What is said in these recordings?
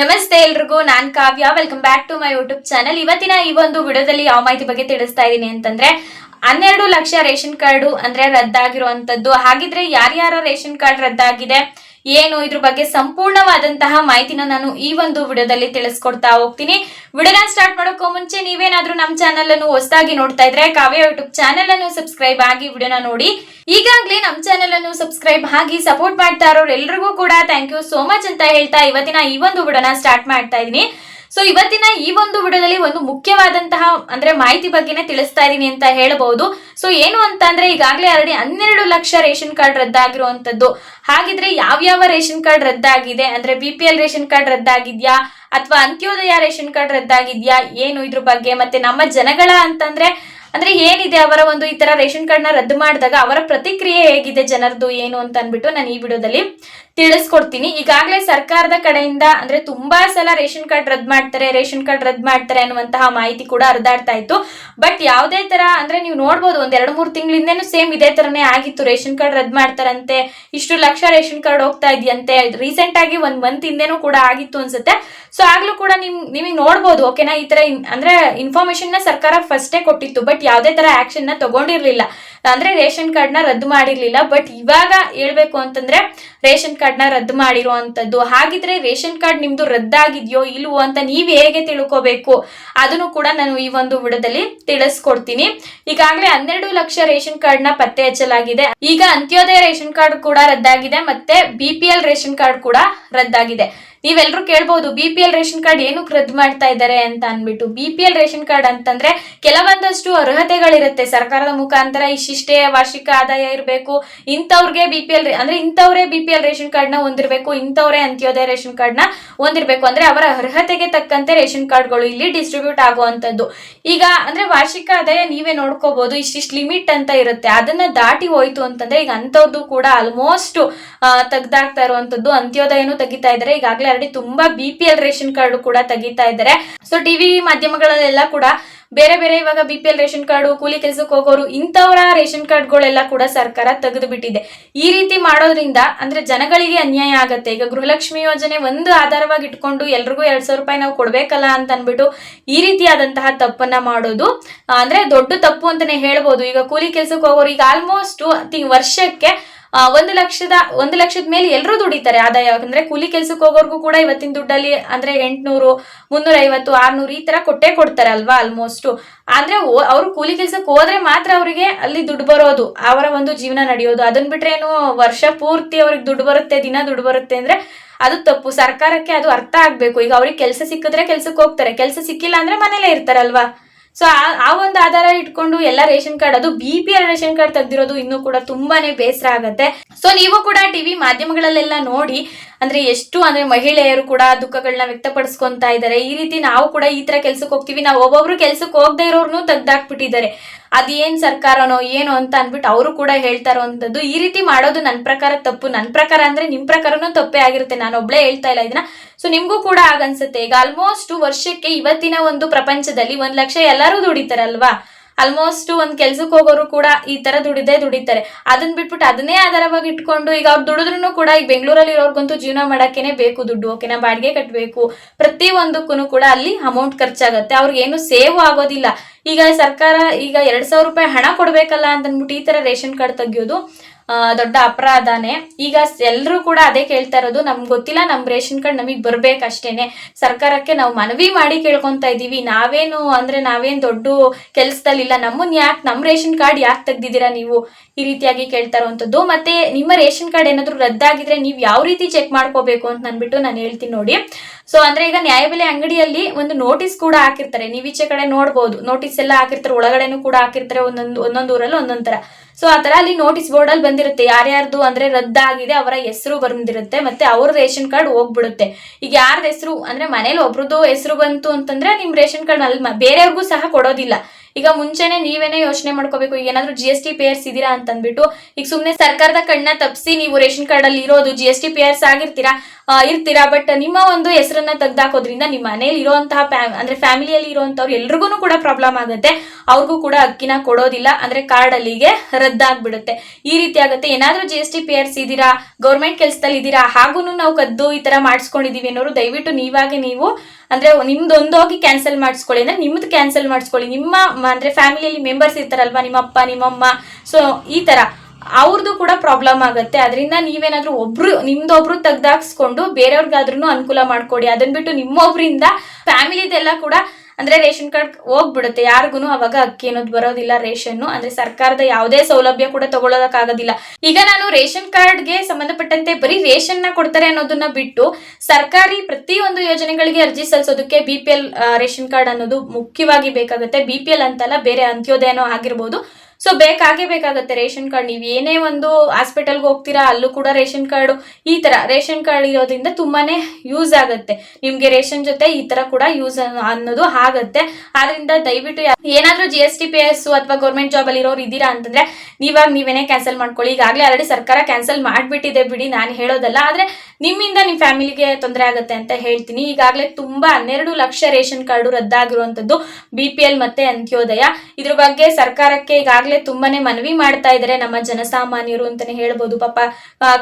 ನಮಸ್ತೆ ಎಲ್ರಿಗೂ, ನಾನ್ Kavya. Welcome back to my YouTube channel ಇವತ್ತಿನ ಈ ಒಂದು ವಿಡಿಯೋದಲ್ಲಿ ಯಾವ ಮಾಹಿತಿ ಬಗ್ಗೆ ತಿಳಿಸ್ತಾ ಇದ್ದೀನಿ ಅಂತಂದ್ರೆ, ಹನ್ನೆರಡು ಲಕ್ಷ ರೇಷನ್ ಕಾರ್ಡು ಅಂದ್ರೆ ರದ್ದಾಗಿರುವಂತದ್ದು ಹಾಗಿದ್ರೆ ಯಾರ್ಯಾರ ರೇಷನ್ ಕಾರ್ಡ್ ರದ್ದಾಗಿದೆ? ಏನು ಇದ್ರ ಬಗ್ಗೆ ಸಂಪೂರ್ಣವಾದಂತಹ ಮಾಹಿತಿನ ನಾನು ಈ ಒಂದು ವಿಡಿಯೋದಲ್ಲಿ ತಿಳಿಸ್ಕೊಡ್ತಾ ಹೋಗ್ತೀನಿ. ವಿಡಿಯೋನ ಸ್ಟಾರ್ಟ್ ಮಾಡೋಕ್ಕೂ ಮುಂಚೆ ನೀವೇನಾದ್ರೂ ನಮ್ಮ ಚಾನಲ್ ಅನ್ನು ಹೊಸದಾಗಿ ನೋಡ್ತಾ ಇದ್ರೆ ಕಾವ್ಯ ಯೂಟ್ಯೂಬ್ ಚಾನಲ್ ಅನ್ನು ಸಬ್ಸ್ಕ್ರೈಬ್ ಆಗಿ ವಿಡಿಯೋನ ನೋಡಿ. ಈಗಾಗಲೇ ನಮ್ಮ ಚಾನಲ್ ಅನ್ನು ಸಬ್ಸ್ಕ್ರೈಬ್ ಆಗಿ ಸಪೋರ್ಟ್ ಮಾಡ್ತಾ ಇರೋರು ಎಲ್ರಿಗೂ ಕೂಡ ಥ್ಯಾಂಕ್ ಯು ಸೋ ಮಚ್ ಅಂತ ಹೇಳ್ತಾ ಇವತ್ತಿನ ಈ ಒಂದು ವಿಡಿಯೋನ ಸ್ಟಾರ್ಟ್ ಮಾಡ್ತಾ ಇದ್ದೀನಿ. ಸೊ ಇವತ್ತಿನ ಈ ಒಂದು ವಿಡಿಯೋದಲ್ಲಿ ಒಂದು ಮುಖ್ಯವಾದಂತಹ, ಅಂದ್ರೆ ಮಾಹಿತಿ ಬಗ್ಗೆನೇ ತಿಳಿಸ್ತಾ ಇದೀನಿ ಅಂತ ಹೇಳಬಹುದು ಸೊ ಏನು ಅಂತ ಅಂದ್ರೆ ಈಗಾಗಲೇ ಆಲ್ರೆಡಿ ಹನ್ನೆರಡು ಲಕ್ಷ ರೇಷನ್ ಕಾರ್ಡ್ ರದ್ದಾಗಿರುವಂತದ್ದು ಹಾಗಿದ್ರೆ ಯಾವ್ಯಾವ ರೇಷನ್ ಕಾರ್ಡ್ ರದ್ದಾಗಿದೆ? ಅಂದ್ರೆ B P L ration card ರದ್ದಾಗಿದ್ಯಾ? ಅಥವಾ ಅಂತ್ಯೋದಯ ರೇಷನ್ ಕಾರ್ಡ್ ರದ್ದಾಗಿದ್ಯಾ? ಏನು ಇದ್ರ ಬಗ್ಗೆ? ಮತ್ತೆ ನಮ್ಮ ಜನಗಳ ಅಂತಂದ್ರೆ ಅಂದ್ರೆ ಏನಿದೆ ಅವರ ಒಂದು ಈ ತರ ರೇಷನ್ ಕಾರ್ಡ್ನ ರದ್ದು ಮಾಡಿದಾಗ ಅವರ ಪ್ರತಿಕ್ರಿಯೆ ಹೇಗಿದೆ ಜನರದು ಏನು ಅಂತ ಅನ್ಬಿಟ್ಟು ನಾನು ಈ ವಿಡಿಯೋದಲ್ಲಿ ತಿಳಿಸ್ಕೊಡ್ತೀನಿ. ಈಗಾಗಲೇ ಸರ್ಕಾರದ ಕಡೆಯಿಂದ ಅಂದ್ರೆ ತುಂಬಾ ಸಲ ರೇಷನ್ ಕಾರ್ಡ್ ರದ್ದು ಮಾಡ್ತಾರೆ, ರೇಷನ್ ಕಾರ್ಡ್ ರದ್ದು ಮಾಡ್ತಾರೆ ಅನ್ನುವಂತಹ ಮಾಹಿತಿ ಕೂಡ ಹರಿದಾಡ್ತಾ ಇತ್ತು. ಬಟ್ ಯಾವುದೇ ತರ ಅಂದ್ರೆ ನೀವು ನೋಡ್ಬೋದು, ಒಂದ್ ಎರಡು ಮೂರು ತಿಂಗಳಿಂದೇನು ಸೇಮ್ ಇದೇ ತರನೇ ಆಗಿತ್ತು. ರೇಷನ್ ಕಾರ್ಡ್ ರದ್ದು ಮಾಡ್ತಾರಂತೆ, ಇಷ್ಟು ಲಕ್ಷ ರೇಷನ್ ಕಾರ್ಡ್ ಹೋಗ್ತಾ ಇದೆಯಂತೆ ರೀಸೆಂಟ್ ಆಗಿ ಒಂದ್ ಮಂತ್ ಹಿಂದೆನೂ ಕೂಡ ಆಗಿತ್ತು ಅನ್ಸುತ್ತೆ. ಸೊ ಆಗ್ಲೂ ಕೂಡ ನಿಮ್, ನಿಮಗೆ ನೋಡ್ಬೋದು ಓಕೆನಾ ಈ ತರ ಅಂದ್ರೆ ಇನ್ಫಾರ್ಮೇಶನ್ನ ಸರ್ಕಾರ ಫಸ್ಟೇ ಕೊಟ್ಟಿತ್ತು. ಬಟ್ ಯಾವುದೇ ತರ ಆಕ್ಷನ್ನ ತಗೊಂಡಿರ್ಲಿಲ್ಲ. ಅಂದ್ರೆ ರೇಷನ್ ಕಾರ್ಡ್ನ ರದ್ದು ಮಾಡಿರ್ಲಿಲ್ಲ. ಬಟ್ ಇವಾಗ ಹೇಳ್ಬೇಕು ಅಂತಂದ್ರೆ ರೇಷನ್ ಕಾರ್ಡ್ನ ರದ್ದು ಮಾಡಿರುವಂಥದ್ದು ಹಾಗಿದ್ರೆ ರೇಷನ್ ಕಾರ್ಡ್ ನಿಮ್ದು ರದ್ದಾಗಿದ್ಯೋ ಇಲ್ವೋ ಅಂತ ನೀವ್ ಹೇಗೆ ತಿಳ್ಕೋಬೇಕು? ಅದನ್ನು ಕೂಡ ನಾನು ಈ ಒಂದು ವಿಡದಲ್ಲಿ ತಿಳಿಸ್ಕೊಡ್ತೀನಿ. ಈಗಾಗಲೇ ಹನ್ನೆರಡು ಲಕ್ಷ ರೇಷನ್ ಕಾರ್ಡ್ನ ಪತ್ತೆ ಹಚ್ಚಲಾಗಿದೆ. ಈಗ ಅಂತ್ಯೋದಯ ರೇಷನ್ ಕಾರ್ಡ್ ಕೂಡ ರದ್ದಾಗಿದೆ. ಮತ್ತೆ B P L ration card ಕೂಡ ರದ್ದಾಗಿದೆ. ನೀವೆಲ್ಲರೂ ಕೇಳ್ಬೋದು B P L ration card ಏನಕ್ಕೆ ರದ್ದು ಮಾಡ್ತಾ ಇದ್ದಾರೆ ಅಂತ ಅಂದ್ಬಿಟ್ಟು B P L ration card ಅಂತಂದ್ರೆ ಕೆಲವೊಂದಷ್ಟು ಅರ್ಹತೆಗಳಿರುತ್ತೆ. ಸರ್ಕಾರದ ಮುಖಾಂತರ ಇಷ್ಟಿಷ್ಟೇ ವಾರ್ಷಿಕ ಆದಾಯ ಇರಬೇಕು, ಇಂಥವ್ರಿಗೆ ಬಿ ಪಿ ಎಲ್ ಅಂದ್ರೆ ಇಂಥವ್ರೇ ಬಿ ಪಿ ಎಲ್ ರೇಷನ್ ಕಾರ್ಡ್ನ ಹೊಂದಿರಬೇಕು, ಇಂಥವ್ರೇ ಅಂತ್ಯೋದಯ ರೇಷನ್ ಕಾರ್ಡ್ನ ಹೊಂದಿರಬೇಕು. ಅಂದ್ರೆ ಅವರ ಅರ್ಹತೆಗೆ ತಕ್ಕಂತೆ ರೇಷನ್ ಕಾರ್ಡ್ಗಳು ಇಲ್ಲಿ ಡಿಸ್ಟ್ರಿಬ್ಯೂಟ್ ಆಗುವಂತದ್ದು ಈಗ ಅಂದ್ರೆ ವಾರ್ಷಿಕ ಆದಾಯ ನೀವೇ ನೋಡ್ಕೋಬಹುದು ಇಷ್ಟಿಷ್ಟು ಲಿಮಿಟ್ ಅಂತ ಇರುತ್ತೆ. ಅದನ್ನ ದಾಟಿ ಹೋಯ್ತು ಅಂತಂದ್ರೆ ಈಗ ಅಂಥವ್ರದ್ದು ಕೂಡ ಆಲ್ಮೋಸ್ಟ್ ತೆಗ್ದಾಗ್ತಾ ಇರುವಂತದ್ದು ಅಂತ್ಯೋದಯನೂ ತೆಗಿತಾ ಇದ್ದಾರೆ. ಈಗಾಗಲೇ ಆಲ್ರೆಡಿ ತುಂಬಾ B P L ration card ಕೂಡ ತೆಗಿತಾ ಇದ್ದಾರೆ. ಸೊ ಟಿವಿ ಮಾಧ್ಯಮಗಳಲ್ಲೆಲ್ಲ ಕೂಡ ಬೇರೆ ಬೇರೆ ಇವಾಗ B P L ration card, ಕೂಲಿ ಕೆಲಸಕ್ಕೆ ಹೋಗೋರು ಇಂಥವರ ರೇಷನ್ ಕಾರ್ಡ್ಗಳೆಲ್ಲ ಕೂಡ ಸರ್ಕಾರ ತೆಗೆದು ಬಿಟ್ಟಿದೆ ಈ ರೀತಿ ಮಾಡೋದ್ರಿಂದ ಅಂದ್ರೆ ಜನಗಳಿಗೆ ಅನ್ಯಾಯ ಆಗತ್ತೆ. ಈಗ ಗೃಹಲಕ್ಷ್ಮಿ ಯೋಜನೆ ಒಂದು ಆಧಾರವಾಗಿ ಇಟ್ಕೊಂಡು ಎಲ್ರಿಗೂ ಎರಡ್ ಸಾವಿರ ರೂಪಾಯಿ ನಾವು ಕೊಡ್ಬೇಕಲ್ಲ ಅಂತ ಅನ್ಬಿಟ್ಟು ಈ ರೀತಿಯಾದಂತಹ ತಪ್ಪನ್ನ ಮಾಡೋದು, ಅಂದ್ರೆ ದೊಡ್ಡ ತಪ್ಪು ಅಂತಾನೆ ಹೇಳ್ಬೋದು. ಈಗ ಕೂಲಿ ಕೆಲಸಕ್ಕೆ ಹೋಗೋರು ಈಗ ಆಲ್ಮೋಸ್ಟ್ ವರ್ಷಕ್ಕೆ ಒಂದು ಲಕ್ಷದ ಒಂದು ಲಕ್ಷದ ಮೇಲೆ ಎಲ್ಲರೂ ದುಡಿತಾರೆ ಆದಾಯ. ಅಂದ್ರೆ ಕೂಲಿ ಕೆಲ್ಸಕ್ಕೆ ಹೋಗೋರ್ಗೂ ಕೂಡ ಇವತ್ತಿನ ದುಡ್ಡಲ್ಲಿ ಅಂದ್ರೆ ಎಂಟ್ನೂರು ಮುನ್ನೂರ ಐವತ್ತು ಆರ್ನೂರು ಈ ತರ ಕೊಟ್ಟೆ ಕೊಡ್ತಾರೆ ಅಲ್ವಾ ಆಲ್ಮೋಸ್ಟ್ ಅಂದ್ರೆ ಅವ್ರು ಕೂಲಿ ಕೆಲ್ಸಕ್ಕೆ ಹೋದ್ರೆ ಮಾತ್ರ ಅವರಿಗೆ ಅಲ್ಲಿ ದುಡ್ಡು ಬರೋದು, ಅವರ ಒಂದು ಜೀವನ ನಡೆಯೋದು. ಅದನ್ ಬಿಟ್ರೆ ಏನು ವರ್ಷ ಪೂರ್ತಿ ಅವ್ರಿಗೆ ದುಡ್ಡು ಬರುತ್ತೆ, ದಿನ ದುಡ್ಡು ಬರುತ್ತೆ ಅಂದ್ರೆ ಅದು ತಪ್ಪು. ಸರ್ಕಾರಕ್ಕೆ ಅದು ಅರ್ಥ ಆಗ್ಬೇಕು. ಈಗ ಅವ್ರಿಗೆ ಕೆಲಸ ಸಿಕ್ಕಿದ್ರೆ ಕೆಲ್ಸಕ್ಕೆ ಹೋಗ್ತಾರೆ. ಕೆಲಸ ಸಿಕ್ಕಿಲ್ಲ ಅಂದ್ರೆ ಮನೇಲೆ ಇರ್ತಾರಲ್ವಾ? ಸೊ ಆ ಒಂದು ಆಧಾರ ಇಟ್ಕೊಂಡು ಎಲ್ಲ ರೇಷನ್ ಕಾರ್ಡ್, ಅದು B P L ration card ತೆಗ್ದಿರೋದು ಇನ್ನೂ ಕೂಡ ತುಂಬಾನೇ ಬೇಸರ ಆಗತ್ತೆ. ಸೊ ನೀವು ಕೂಡ ಟಿವಿ ಮಾಧ್ಯಮಗಳಲ್ಲೆಲ್ಲ ನೋಡಿ, ಅಂದ್ರೆ ಎಷ್ಟು, ಅಂದ್ರೆ ಮಹಿಳೆಯರು ಕೂಡ ದುಃಖಗಳನ್ನ ವ್ಯಕ್ತಪಡಿಸ್ಕೊಂತ ಇದ್ದಾರೆ. ಈ ರೀತಿ ನಾವು ಕೂಡ ಈ ತರ ಕೆಲ್ಸಕ್ಕೆ ಹೋಗ್ತೀವಿ. ನಾವು ಒಬ್ಬೊಬ್ರು ಕೆಲ್ಸಕ್ಕೆ ಹೋಗದೆ ಇರೋರ್ನು ತೆಗ್ದಾಕ್ಬಿಟ್ಟಿದ್ದಾರೆ. ಅದೇನ್ ಸರ್ಕಾರನೋ ಏನೋ ಅಂತ ಅನ್ಬಿಟ್ಟು ಅವರು ಕೂಡ ಹೇಳ್ತಾ ಇರೋವಂಥದ್ದು ಈ ರೀತಿ ಮಾಡೋದು ನನ್ನ ಪ್ರಕಾರ ತಪ್ಪು. ನನ್ನ ಪ್ರಕಾರ ಅಂದ್ರೆ ನಿಮ್ ಪ್ರಕಾರನೂ ತಪ್ಪೇ ಆಗಿರುತ್ತೆ. ನಾನು ಒಬ್ಳೇ ಹೇಳ್ತಾ ಇಲ್ಲ ಇದನ್ನ. ಸೊ ನಿಮ್ಗೂ ಕೂಡ ಆಗನ್ಸುತ್ತೆ ಈಗ ಆಲ್ಮೋಸ್ಟ್ ವರ್ಷಕ್ಕೆ ಇವತ್ತಿನ ಒಂದು ಪ್ರಪಂಚದಲ್ಲಿ ಒಂದ್ ಲಕ್ಷ ಎಲ್ಲರೂ ದುಡಿತಾರಲ್ವಾ? ಆಲ್ಮೋಸ್ಟ್ ಒಂದ್ ಕೆಲ್ಸಕ್ಕೆ ಹೋಗೋರು ಕೂಡ ಈ ತರ ದುಡಿದೇ ದುಡಿತಾರೆ. ಅದನ್ನ ಬಿಟ್ಬಿಟ್ಟು ಅದನ್ನೇ ಆಧಾರವಾಗಿ ಇಟ್ಕೊಂಡು ಈಗ ಅವ್ರು ದುಡಿದ್ರು ಕೂಡ ಈಗ ಬೆಂಗಳೂರಲ್ಲಿ ಇರೋರ್ಗಂತೂ ಜೀವನ ಮಾಡಕ್ಕೇನೆ ಬೇಕು, ದುಡ್ಡು ಓಕೆನಾ ಬಾಡಿಗೆ ಕಟ್ಟಬೇಕು ಪ್ರತಿ ಒಂದಕ್ಕೂ ಕೂಡ ಅಲ್ಲಿ ಅಮೌಂಟ್ ಖರ್ಚಾಗತ್ತೆ. ಅವ್ರಿಗೆ ಏನು ಸೇವ್ ಆಗೋದಿಲ್ಲ. ಈಗ ಸರ್ಕಾರ ಈಗ ಎರಡ್ ಸಾವಿರ ರೂಪಾಯಿ ಹಣ ಕೊಡ್ಬೇಕಲ್ಲ ಅಂತ ಅಂದ್ಬಿಟ್ಟು ಈ ತರ ರೇಷನ್ ಕಾರ್ಡ್ ತೆಗಿಯೋದು ದೊಡ್ಡ ಅಪರಾಧನೇ. ಈಗ ಎಲ್ಲರೂ ಕೂಡ ಅದೇ ಕೇಳ್ತಾ ಇರೋದು, ನಮ್ಗೆ ಗೊತ್ತಿಲ್ಲ ನಮ್ಮ ರೇಷನ್ ಕಾರ್ಡ್ ನಮಗೆ ಬರ್ಬೇಕಷ್ಟೇನೆ. ಸರ್ಕಾರಕ್ಕೆ ನಾವು ಮನವಿ ಮಾಡಿ ಕೇಳ್ಕೊತಾ ಇದ್ದೀವಿ ನಾವೇನು ಅಂದ್ರೆ ನಾವೇನ್ ದೊಡ್ಡ ಕೆಲ್ಸದಲ್ಲಿಲ್ಲ. ನಮ್ಮನ್ನ ಯಾಕೆ ನಮ್ಮ ರೇಷನ್ ಕಾರ್ಡ್ ಯಾಕೆ ತೆಗ್ದಿದ್ದೀರಾ ನೀವು? ಈ ರೀತಿಯಾಗಿ ಕೇಳ್ತಾ ಇರುವಂಥದ್ದು. ಮತ್ತೆ ನಿಮ್ಮ ರೇಷನ್ ಕಾರ್ಡ್ ಏನಾದರೂ ರದ್ದಾಗಿದ್ರೆ ನೀವು ಯಾವ ರೀತಿ ಚೆಕ್ ಮಾಡ್ಕೋಬೇಕು ಅಂತ ಅಂದ್ಬಿಟ್ಟು ನಾನು ಹೇಳ್ತೀನಿ ನೋಡಿ. ಸೊ ಅಂದ್ರೆ ಈಗ ನ್ಯಾಯಬೆಲೆ ಅಂಗಡಿಯಲ್ಲಿ ಒಂದು ನೋಟಿಸ್ ಕೂಡ ಹಾಕಿರ್ತಾರೆ. ನೀವು ಈಚೆ ಕಡೆ ನೋಡ್ಬೋದು. ನೋಟಿಸ್ ಎಲ್ಲ ಹಾಕಿರ್ತಾರೆ. ಒಳಗಡೆನೂ ಕೂಡ ಹಾಕಿರ್ತಾರೆ. ಒಂದೊಂದು ಒಂದೊಂದು ಊರಲ್ಲಿ ಒಂದೊಂದು ತರ ಸೊ ಆ ತರ ಅಲ್ಲಿ ನೋಟಿಸ್ ಬೋರ್ಡ್ ಅಲ್ಲಿ ಬಂದಿರುತ್ತೆ. ಯಾರ್ಯಾರ್ದು ಅಂದ್ರೆ ರದ್ದಾಗಿದೆ, ಅವರ ಹೆಸರು ಬಂದಿರುತ್ತೆ ಮತ್ತೆ ಅವ್ರ ರೇಷನ್ ಕಾರ್ಡ್ ಹೋಗ್ಬಿಡುತ್ತೆ. ಈಗ ಯಾರ್ದ ಹೆಸರು ಅಂದ್ರೆ ಮನೇಲಿ ಒಬ್ರದ್ದು ಹೆಸರು ಬಂತು ಅಂತಂದ್ರೆ ನಿಮ್ ರೇಷನ್ ಕಾರ್ಡ್ ಅಲ್ಲಿ ಬೇರೆಯವ್ರಿಗೂ ಸಹ ಕೊಡೋದಿಲ್ಲ. ಈಗ ಮುಂಚೆನೆ ನೀವೇನೇ ಯೋಚನೆ ಮಾಡ್ಕೋಬೇಕು, ಈಗ ಏನಾದ್ರು ಜಿ ಎಸ್ ಟಿ ಪೇಯರ್ಸ್ ಇದೀರಾ ಅಂತ ಅಂದ್ಬಿಟ್ಟು ಈಗ ಸುಮ್ನೆ ಸರ್ಕಾರದ ಕಣ್ಣ ತಪ್ಪಿಸಿ ನೀವು ರೇಷನ್ ಕಾರ್ಡ್ ಅಲ್ಲಿ ಇರೋದು ಜಿ ಎಸ್ ಟಿ ಪೇಯರ್ಸ್ ಆಗಿರ್ತೀರಾ ಇರ್ತೀರಾ ಬಟ್ ನಿಮ್ಮ ಒಂದು ಹೆಸರನ್ನ ತೆಗ್ದಾಕೋದ್ರಿಂದ ನಿಮ್ಮ ಮನೇಲಿ ಇರುವಂತಹ ಅಂದ್ರೆ ಫ್ಯಾಮಿಲಿಯಲ್ಲಿ ಇರುವಂತವ್ರು ಎಲ್ರಿಗೂ ಕೂಡ ಪ್ರಾಬ್ಲಮ್ ಆಗುತ್ತೆ, ಅವ್ರಿಗೂ ಕೂಡ ಅಕ್ಕಿನ ಕೊಡೋದಿಲ್ಲ, ಅಂದ್ರೆ ಕಾರ್ಡ್ ಅಲ್ಲಿಗೆ ರದ್ದಾಗ್ಬಿಡುತ್ತೆ. ಈ ರೀತಿ ಆಗುತ್ತೆ, ಏನಾದ್ರೂ ಜಿ ಎಸ್ ಟಿ ಪಿ ಆರ್ಸ್ ಇದ್ದೀರಾ ಗೌರ್ಮೆಂಟ್ ಕೆಲಸದಲ್ಲಿ ಇದ್ದೀರಾ ಹಾಗೂ ನಾವು ಕದ್ದು ಈ ತರ ಮಾಡಿಸ್ಕೊಂಡಿದೀವಿ ಅನ್ನೋರು, ದಯವಿಟ್ಟು ನೀವಾಗೆ ನೀವು, ಅಂದ್ರೆ ನಿಮ್ದೊಂದೋಗಿ ಕ್ಯಾನ್ಸಲ್ ಮಾಡಿಸ್ಕೊಳ್ಳಿ, ಅಂದ್ರೆ ನಿಮ್ದು ಕ್ಯಾನ್ಸಲ್ ಮಾಡಿಸ್ಕೊಳ್ಳಿ, ನಿಮ್ಮ ಅಂದ್ರೆ ಫ್ಯಾಮಿಲಿಯಲ್ಲಿ ಮೆಂಬರ್ಸ್ ಇರ್ತಾರಲ್ವಾ, ನಿಮ್ಮಪ್ಪ, ನಿಮ್ಮಮ್ಮ. ಸೊ ಈ ತರ. ಅವ್ರದ್ದು ಕೂಡ ಪ್ರಾಬ್ಲಮ್ ಆಗುತ್ತೆ. ಅದರಿಂದ ನೀವೇನಾದ್ರೂ ಒಬ್ರು, ನಿಮ್ದೊಬ್ರು ತೆಗ್ದಾಕ್ಸ್ಕೊಂಡು ಬೇರೆಯವ್ರಿಗಾದ್ರೂ ಅನುಕೂಲ ಮಾಡ್ಕೊಡಿ. ಅದನ್ನ ಬಿಟ್ಟು ನಿಮ್ಮೊಬ್ರಿಂದ, ಫ್ಯಾಮಿಲಿದೆಲ್ಲ ಕೂಡ ಅಂದ್ರೆ ರೇಷನ್ ಕಾರ್ಡ್ ಹೋಗ್ಬಿಡುತ್ತೆ. ಯಾರಿಗೂ ಅವಾಗ ಅಕ್ಕಿ ಅನ್ನೋದು ಬರೋದಿಲ್ಲ ರೇಷನ್ ಅಂದ್ರೆ ಸರ್ಕಾರದ ಯಾವುದೇ ಸೌಲಭ್ಯ ಕೂಡ ತಗೊಳ್ಳೋದಕ್ಕಾಗೋದಿಲ್ಲ ಈಗ ನಾನು ರೇಷನ್ ಕಾರ್ಡ್ಗೆ ಸಂಬಂಧಪಟ್ಟಂತೆ ಬರೀ ರೇಷನ್ನ ಕೊಡ್ತಾರೆ ಅನ್ನೋದನ್ನ ಬಿಟ್ಟು ಸರ್ಕಾರಿ ಪ್ರತಿಯೊಂದು ಯೋಜನೆಗಳಿಗೆ ಅರ್ಜಿ ಸಲ್ಲಿಸೋದಕ್ಕೆ B P L ration card ಅನ್ನೋದು ಮುಖ್ಯವಾಗಿ ಬೇಕಾಗುತ್ತೆ. ಬಿ ಪಿ ಎಲ್ ಅಂತಲ್ಲ ಬೇರೆ ಅಂತ್ಯೋದಯನೋ ಆಗಿರ್ಬೋದು. ಸೊ ಬೇಕಾಗೇ ಬೇಕಾಗುತ್ತೆ ರೇಷನ್ ಕಾರ್ಡ್. ನೀವು ಏನೇ ಒಂದು ಹಾಸ್ಪಿಟಲ್ಗೆ ಹೋಗ್ತೀರಾ, ಅಲ್ಲೂ ಕೂಡ ರೇಷನ್ ಕಾರ್ಡು. ಈ ತರ ರೇಷನ್ ಕಾರ್ಡ್ ಇರೋದ್ರಿಂದ ತುಂಬಾನೇ ಯೂಸ್ ಆಗುತ್ತೆ. ನಿಮ್ಗೆ ರೇಷನ್ ಜೊತೆ ಈ ತರ ಕೂಡ ಯೂಸ್ ಅನ್ನೋದು ಆಗತ್ತೆ. ಆದ್ರಿಂದ ದಯವಿಟ್ಟು ಏನಾದರೂ G S T P S ಅಥವಾ ಗೌರ್ಮೆಂಟ್ ಜಾಬ್ ಅಲ್ಲಿ ಇರೋರು ಇದ್ದೀರಾ ಅಂತಂದ್ರೆ ನೀವಾಗ ನೀವೇನೇ ಕ್ಯಾನ್ಸಲ್ ಮಾಡ್ಕೊಳ್ಳಿ. ಈಗಾಗಲೇ ಆಲ್ರೆಡಿ ಸರ್ಕಾರ ಕ್ಯಾನ್ಸಲ್ ಮಾಡ್ಬಿಟ್ಟಿದೆ ಬಿಡಿ, ನಾನು ಹೇಳೋದಲ್ಲ. ಆದ್ರೆ ನಿಮ್ಮಿಂದ ನಿಮ್ಮ ಫ್ಯಾಮಿಲಿಗೆ ತೊಂದರೆ ಆಗುತ್ತೆ ಅಂತ ಹೇಳ್ತೀನಿ. ಈಗಾಗಲೇ ತುಂಬಾ ಹನ್ನೆರಡು ಲಕ್ಷ ರೇಷನ್ ಕಾರ್ಡು ರದ್ದಾಗಿರುವಂತದ್ದು ಬಿ ಪಿ ಎಲ್ ಮತ್ತೆ ಅಂತ್ಯೋದಯ. ಇದ್ರ ಬಗ್ಗೆ ಸರ್ಕಾರಕ್ಕೆ ಈಗಾಗಲೇ ತುಂಬಾನೇ ಮನವಿ ಮಾಡ್ತಾ ಇದ್ದಾರೆ ನಮ್ಮ ಜನಸಾಮಾನ್ಯರು ಅಂತಾನೆ ಹೇಳ್ಬೋದು. ಪಾಪ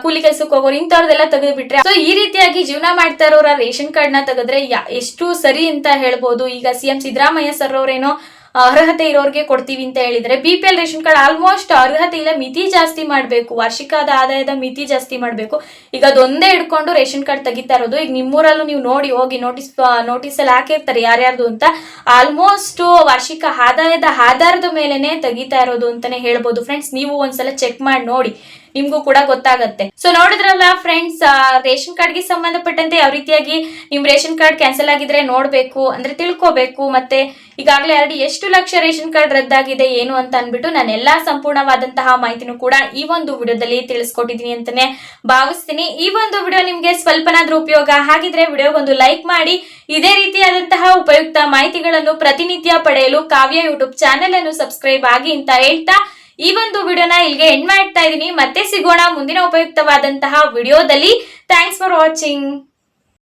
ಕೂಲಿ ಕೆಲಸಕ್ಕೆ ಹೋಗೋರು ಇಂಥವ್ರದೆಲ್ಲ ತೆಗೆದು ಬಿಟ್ರೆ ಸೊ ಈ ರೀತಿಯಾಗಿ ಜೀವನ ಮಾಡ್ತಾ ಇರೋರ ರೇಷನ್ ಕಾರ್ಡ್ನ ತೆಗೆದ್ರೆ ಎಷ್ಟು ಸರಿ ಅಂತ ಹೇಳ್ಬೋದು. ಈಗ ಸಿಎಂ ಸಿದ್ದರಾಮಯ್ಯ ಸರ್ ಅವರೇನೋ ಅರ್ಹತೆ ಇರೋರಿಗೆ ಕೊಡ್ತೀವಿ ಅಂತ ಹೇಳಿದ್ರೆ B P L ration card almost ಅರ್ಹತೆ ಇಲ್ಲ, ಮಿತಿ ಜಾಸ್ತಿ ಮಾಡಬೇಕು, ವಾರ್ಷಿಕದ ಆದಾಯದ ಮಿತಿ ಜಾಸ್ತಿ ಮಾಡಬೇಕು. ಈಗ ಅದೊಂದೇ ಹಿಡ್ಕೊಂಡು ರೇಷನ್ ಕಾರ್ಡ್ ತೆಗಿತಾ ಇರೋದು. ಈಗ ನಿಮ್ಮೂರಲ್ಲೂ ನೀವು ನೋಡಿ, ಹೋಗಿ ನೋಟಿಸ್ ನೋಟಿಸ್ ಅಲ್ಲಿ ಹಾಕಿರ್ತಾರೆ ಯಾರ್ಯಾರ್ದು ಅಂತ. ಆಲ್ಮೋಸ್ಟ್ ವಾರ್ಷಿಕ ಆದಾಯದ ಆಧಾರದ ಮೇಲೆನೆ ತೆಗಿತಾ ಇರೋದು ಅಂತಾನೆ ಹೇಳ್ಬೋದು. ಫ್ರೆಂಡ್ಸ್ ನೀವು ಒಂದ್ಸಲ ಚೆಕ್ ಮಾಡಿ ನೋಡಿ. ನಿಮ್ಗೂ ಕೂಡ ಗೊತ್ತಾಗತ್ತೆ. ಸೊ ನೋಡಿದ್ರಲ್ಲ ಫ್ರೆಂಡ್ಸ್ ರೇಷನ್ ಕಾರ್ಡ್ಗೆ ಸಂಬಂಧಪಟ್ಟಂತೆ ಯಾವ ರೀತಿಯಾಗಿ ನಿಮ್ ರೇಷನ್ ಕಾರ್ಡ್ ಕ್ಯಾನ್ಸಲ್ ಆಗಿದ್ರೆ ನೋಡ್ಬೇಕು, ಅಂದ್ರೆ ತಿಳ್ಕೋಬೇಕು, ಮತ್ತೆ ಈಗಾಗಲೇ ಆಲ್ರೆಡಿ ಎಷ್ಟು ಲಕ್ಷ ರೇಷನ್ ಕಾರ್ಡ್ ರದ್ದಾಗಿದೆ, ಏನು ಅಂತ ಅನ್ಬಿಟ್ಟು ನಾನು ಎಲ್ಲಾ ಸಂಪೂರ್ಣವಾದಂತಹ ಮಾಹಿತಿನೂ ಕೂಡ ಈ ಒಂದು ವಿಡಿಯೋದಲ್ಲಿ ತಿಳಿಸ್ಕೊಟ್ಟಿದ್ದೀನಿ ಅಂತಾನೆ ಭಾವಿಸ್ತೀನಿ. ಈ ಒಂದು ವಿಡಿಯೋ ನಿಮ್ಗೆ ಸ್ವಲ್ಪನಾದ್ರೂ ಉಪಯೋಗ ಆಗಿದ್ರೆ ವಿಡಿಯೋಗೊಂದು ಲೈಕ್ ಮಾಡಿ, ಇದೇ ರೀತಿಯಾದಂತಹ ಉಪಯುಕ್ತ ಮಾಹಿತಿಗಳನ್ನು ಪ್ರತಿನಿತ್ಯ ಪಡೆಯಲು ಕಾವ್ಯ ಯೂಟ್ಯೂಬ್ ಚಾನೆಲ್ ಅನ್ನು ಸಬ್ಸ್ಕ್ರೈಬ್ ಆಗಿ ಅಂತ ಹೇಳ್ತಾ ಈ ಒಂದು ವಿಡಿಯೋನ ಇಲ್ಲಿಗೆ ಎಂಡ್ ಮಾಡ್ತಾ ಇದ್ದೀನಿ. ಮತ್ತೆ ಸಿಗೋಣ ಮುಂದಿನ ಉಪಯುಕ್ತವಾದಂತಹ ವಿಡಿಯೋದಲ್ಲಿ. Thanks for watching